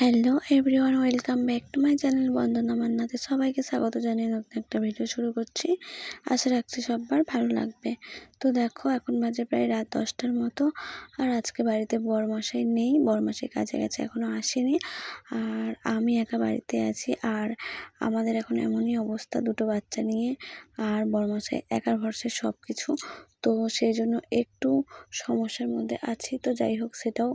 Hello everyone, welcome back to my channel Bandana মান্নাতে সবাইকে স্বাগত জানিয়ে নতুন একটা ভিডিও শুরু করছি। আশা রাখছি সববার ভালো লাগবে। তো দেখো, এখন বাজে প্রায় রাত দশটার মতো আর আজকে বাড়িতে বরমশাই নেই। বরমশাই কাজে গেছে এখনও আসেনি। আর আমি একা বাড়িতে আছি আর আমাদের এখন এমনই অবস্থা, দুটো বাচ্চা নিয়ে আর বরমশাই একার ভরসে সব কিছু তো সেই জন্য একটু সমস্যার মধ্যে আছি। তো যাই হোক, সেটাও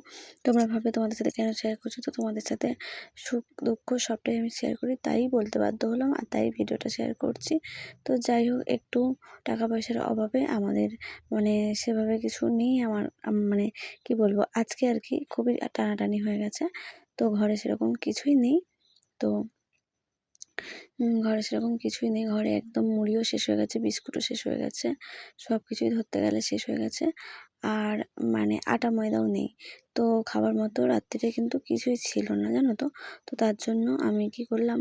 তোমরা ভাবে তোমাদের সাথে কেন শেয়ার করছ? তো তোমাদের সাথে সুখ দুঃখ সবটাই আমি শেয়ার করি, তাই বলতে বাধ্য হলাম আর তাই ভিডিওটা শেয়ার করছি। তো যাই হোক, একটু টাকা পয়সার অভাবে আমাদের মানে সেভাবে কিছু নেই। আমার মানে কি বলব, আজকে আর কি খুবই টানাটানি হয়ে গেছে। তো ঘরে সেরকম কিছুই নেই। তো ঘরে সেরকম কিছুই নেই। ঘরে একদম মুড়িও শেষ হয়ে গেছে, বিস্কুটও শেষ হয়ে গেছে সব কিছুই ধরতে গেলে শেষ হয়ে গেছে। আর মানে আটা ময়দাও নেই। তো খাবার মতো রাত্রিরে কিন্তু কিছুই ছিল না, জানো তো? তো তার জন্য আমি কি করলাম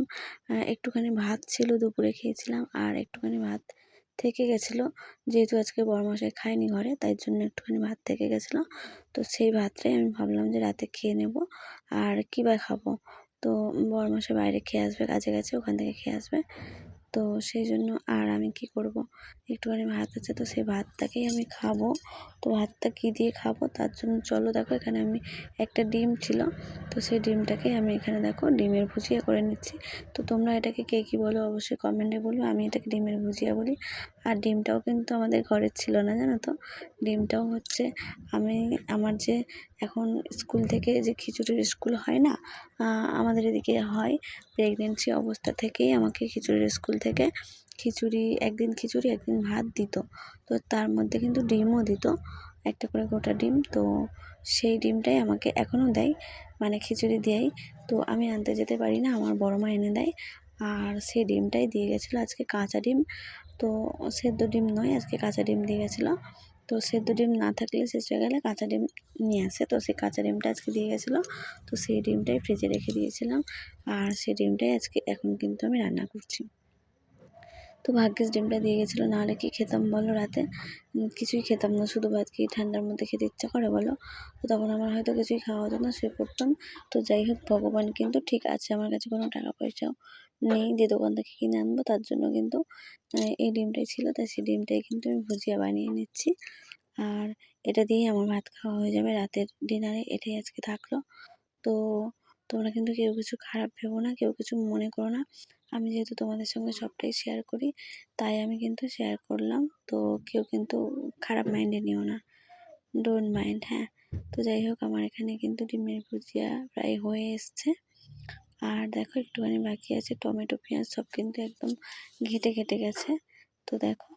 একটুখানি ভাত ছিল, দুপুরে খেয়েছিলাম, আর একটুখানি ভাত থেকে গেছিল। যেহেতু আজকে বড়মশাই খায়নি ঘরে, তাই জন্য একটুখানি ভাত থেকে গেছিল। তো সেই ভাতটাই আমি ভাবলাম যে রাতে খেয়ে নেব। আর কী বা খাব? তো বড় মাসে বাইরে খেয়ে আসবে কাছে কাছে ওখান থেকে খেয়ে আসবে। তো সেই জন্য আর আমি কি করব? একটুখানি ভাত আছে তো সেই ভাতটাকেই আমি খাব। তো ভাতটা কী দিয়ে খাব? তার জন্য চলো দেখো, এখানে আমি একটা ডিম ছিল। তো সেই ডিমটাকেই আমি এখানে দেখো ডিমের ভুজিয়া করে নিচ্ছি। তো তোমরা এটাকে কে কী বলো অবশ্যই কমেন্টে বলবে আমি এটাকে ডিমের ভুজিয়া বলি। আর ডিমটাও কিন্তু আমাদের ঘরের ছিল না, জানো তো? ডিমটাও হচ্ছে আমি, আমার যে এখন স্কুল থেকে যে খিচুড়ির স্কুল হয় না আমাদের এদিকে হয়। প্রেগনেন্সি অবস্থা থেকেই আমাকে খিচুড়ির স্কুল থেকে খিচুড়ি, একদিন খিচুড়ি, একদিন ভাত দিত। তো তার মধ্যে কিন্তু ডিমও দিত, একটা করে গোটা ডিম। তো সেই ডিমটাই আমাকে এখনও দেয় মানে খিচুড়ি দেয় তো আমি আনতে যেতে পারি না, আমার বড় মা এনে দেয়। আর সেই ডিমটাই দিয়ে গেছিল আজকে কাঁচা ডিম। তো সেদ্ধ ডিম নয়, আজকে কাঁচা ডিম দিয়ে গেছিল। তো সেদ্ধ ডিম না থাকলে শেষ হয়ে গেলে কাঁচা ডিম নিয়ে আসে। তো সেই কাঁচা ডিমটা আজকে দিয়ে গেছিল। তো সেই ডিমটাই ফ্রিজে রেখে দিয়েছিলাম। আর সেই ডিমটাই আজকে এখন কিন্তু আমি রান্না করছি। তো ভাগ্যিস ডিমটা দিয়ে গেছিল, নাহলে কি খেতাম বলো রাতে? কিছুই খেতাম না, শুধু ভাত খেয়ে ঠান্ডার মধ্যে খেতে ইচ্ছা করে বলো। তো তখন আমার হয়তো কিছুই খাওয়া হতো না শুয়ে পড়তাম। তো যাই হোক, ভগবান কিন্তু ঠিক আছে, আমার কাছে কোনো টাকা পয়সাও নেই, যে দোকান থেকে কিনে আনব, তার জন্য কিন্তু এই ডিমটাই ছিল, তাই সেই ডিমটাই কিন্তু আমি ভুজিয়া বানিয়ে নিচ্ছি। আর এটা দিয়েই আমার ভাত খাওয়া হয়ে যাবে, রাতের ডিনারে এটাই আজকে থাকল। তো তোমরা কিন্তু কেউ কিছু খারাপ ভেবো না, কেউ কিছু মনে করো না। আমি যেহেতু তোমাদের সঙ্গে সবটাই শেয়ার করি, তাই আমি কিন্তু শেয়ার করলাম। তো কেউ কিন্তু খারাপ মাইন্ডে নিও না। ডোন্ট মাইন্ড হ্যাঁ। তো যাই হোক, আমার এখানে কিন্তু ডিমের ভুজিয়া প্রায় হয়ে এসছে। আর দেখো, একটুখানি বাকি আছে। টমেটো, পেঁয়াজ সব কিন্তু একদম ঘেটে ঘেটে গেছে। তো দেখো,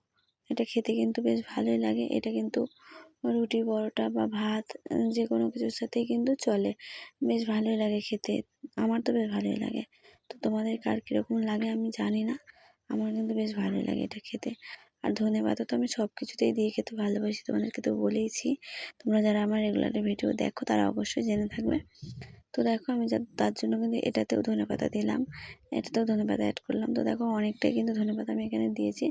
এটা খেতে কিন্তু বেশ ভালোই লাগে। এটা কিন্তু রুটি, পরোটা বা ভাত যে কোনো কিছুর সাথেই কিন্তু চলে। বেশ ভালোই লাগে খেতে। আমার তো বেশ ভালোই লাগে। তো তোমাদের কার কীরকম লাগে আমি জানি না। আমার কিন্তু বেশ ভালোই লাগে এটা খেতে। আর ধনে পাতা তো আমি সব কিছুতেই দিয়ে খেতে ভালোবাসি তোমাদেরকে তো বলেইছি। তোমরা যারা আমার রেগুলার ভিডিও দেখো তারা অবশ্যই জেনে থাকবে। তো দেখো আমি যা- তার জন্য কিন্তু এটাতেও ধনে পাতা দিলাম। এটাতেও ধনে পাতা অ্যাড করলাম। তো দেখো অনেকটাই কিন্তু ধনে পাতা আমি এখানে দিয়েছি।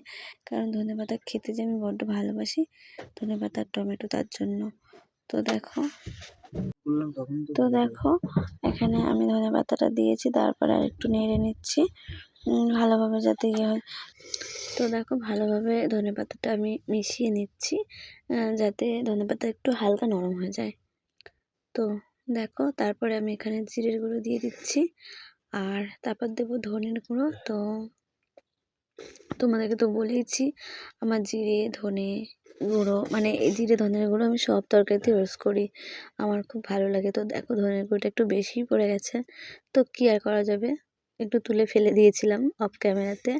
কারণ ধনে পাতা খেতে যে আমি বড্ড ভালোবাসি ধনে পাতা আর টমেটো তার জন্য। তো দেখো তো তো দেখো এখানে আমি ধনে পাতাটা দিয়েছি তারপরে আর একটু নেড়ে নিচ্ছি। ভালোভাবে যাতে ইয়ে হয়। তো দেখো ভালোভাবে ধনে পাতাটা আমি মিশিয়ে নিচ্ছি যাতে ধনে পাতা একটু হালকা নরম হয়ে যায়। তো দেখো, তারপরে আমি এখানে জিরের গুঁড়ো দিয়ে দিচ্ছি। আর তারপর দেবো ধনের গুঁড়ো। তো তোমাদেরকে তো বলেইছি, আমার জিরে, ধনে গুঁড়ো মানে এই জিরে, ধনের গুঁড়ো আমি সব তরকারিতে ইউজ করি। আমার খুব ভালো লাগে। তো দেখো, ধনের গুঁড়োটা একটু বেশিই পড়ে গেছে। তো কী আর করা যাবে? একটু তুলে ফেলে দিয়েছিলাম অফ ক্যামেরাতে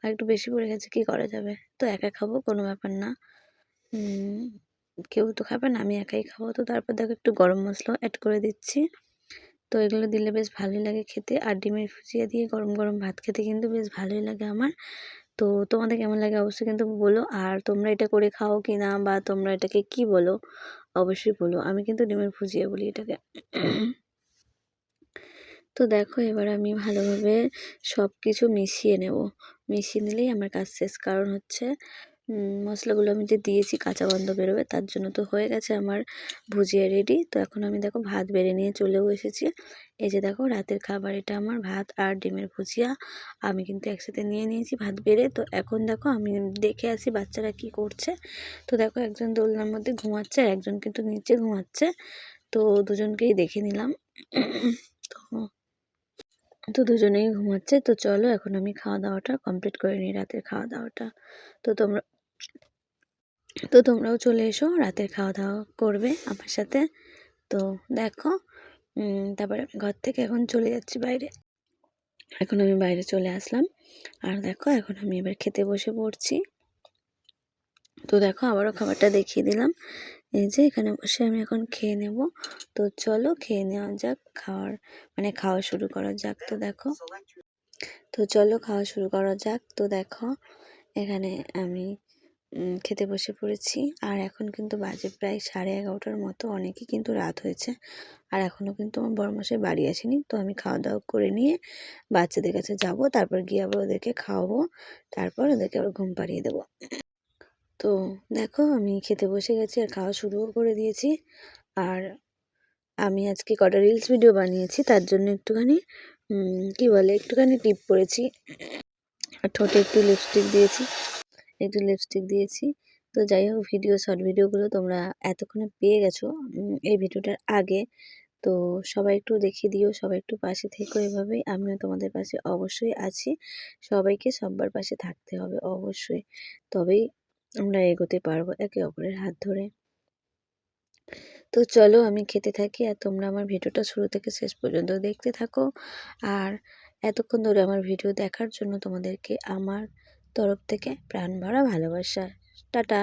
আর একটু বেশি পড়ে গেছে, কী করা যাবে? তো একা খাব, কোনো ব্যাপার না। কেউ তো খাবে না, আমি একাই খাব। তো তারপর দেখো একটু গরম মশলাও অ্যাড করে দিচ্ছি। তো এগুলো দিলে বেশ ভালোই লাগে খেতে। আর ডিমের ভুজিয়া দিয়ে গরম গরম ভাত খেতে কিন্তু বেশ ভালোই লাগে আমার। তো তোমাদের কেমন লাগে অবশ্যই কিন্তু বলো। আর তোমরা এটা করে খাও কি না বা তোমরা এটাকে কি বলো, অবশ্যই বলো। আমি কিন্তু ডিমের ভুজিয়া বলি এটাকে। তো দেখো এবার আমি ভালোভাবে সব কিছু মিশিয়ে নেব। মিশিয়ে নিলেই আমার কাজ শেষ। কারণ হচ্ছে মশলাগুলো আমি যে দিয়েছি কাঁচা গন্ধ বেরোবে তার জন্য তো হয়ে গেছে আমার ভুজিয়া রেডি তো এখন আমি দেখো ভাত বেড়ে নিয়ে চলেও এসেছি। এই যে দেখো রাতের খাবার এটা আমার ভাত আর ডিমের ভুজিয়া। আমি কিন্তু একসাথে নিয়ে নিয়েছি ভাত বেড়ে। তো এখন দেখো আমি দেখে আসি বাচ্চারা কি করছে। তো দেখো একজন দোলনার মধ্যে ঘুমাচ্ছে আর একজন কিন্তু নিচে ঘুমাচ্ছে। তো দুজনকেই দেখে নিলাম। তো তো দুজনেই ঘুমাচ্ছে। তো চলো এখন আমি খাওয়া দাওয়াটা কমপ্লিট করে নিই রাতের খাওয়া দাওয়াটা তো তোমরা তো তোমরাও চলে এসো, রাতের খাওয়া দাওয়া করবে আমার সাথে। তো দেখো তারপরে ঘর থেকে এখন চলে যাচ্ছি বাইরে। এখন আমি বাইরে চলে আসলাম। আর দেখো, এখন আমি এবার খেতে বসে পড়ছি। তো দেখো, আবারও খাবারটা দেখিয়ে দিলাম। এই যে, এখানে বসে আমি এখন খেয়ে নেব। তো চলো, খেয়ে নেওয়া যাক, খাওয়ার মানে খাওয়া শুরু করা যাক তো দেখো। তো চলো, খাওয়া শুরু করা যাক। তো দেখো, এখানে আমি খেতে বসে পড়েছি। আর এখন কিন্তু বাজে প্রায় সাড়ে এগারোটার মতো। অনেকই কিন্তু রাত হয়েছে। আর এখনও কিন্তু আমার বড়মশাই বাড়ি আসেনি। তো আমি খাওয়া দাওয়া করে নিয়ে বাচ্চাদের কাছে যাব। তারপর গিয়ে আবার ওদেরকে খাওয়াবো। তারপর ওদেরকে আবার ঘুম পাড়িয়ে দেবো। তো দেখো, আমি খেতে বসে গেছি আর খাওয়া শুরুও করে দিয়েছি। আর আমি আজকে কটা রিলস ভিডিও বানিয়েছি। তার জন্য একটুখানি কি বলে, একটুখানি টিপ পড়েছি। আর ঠোঁটে একটু লিপস্টিক দিয়েছি। একটু লিপস্টিক দিয়েছি। তো যাই হোক ভিডিও শর্ট ভিডিওগুলো তোমরা এতক্ষণে পেয়ে গেছো এই ভিডিওটার আগে। তো সবাই একটু দেখিয়ে দিও, সবাই একটু পাশে থেকো এভাবেই। আমিও তোমাদের পাশে অবশ্যই আছি। সবাইকে সব্বার পাশে থাকতে হবে অবশ্যই। তবেই আমরা এগোতে পারব একে অপরের হাত ধরে। তো চলো আমি খেতে থাকি আর তোমরা আমার ভিডিওটা শুরু থেকে শেষ পর্যন্ত দেখতে থাকো। আর এতক্ষণ ধরে আমার ভিডিও দেখার জন্য তোমাদেরকে আমার তরফ থেকে প্রাণ ভরা ভালোবাসা। টাটা।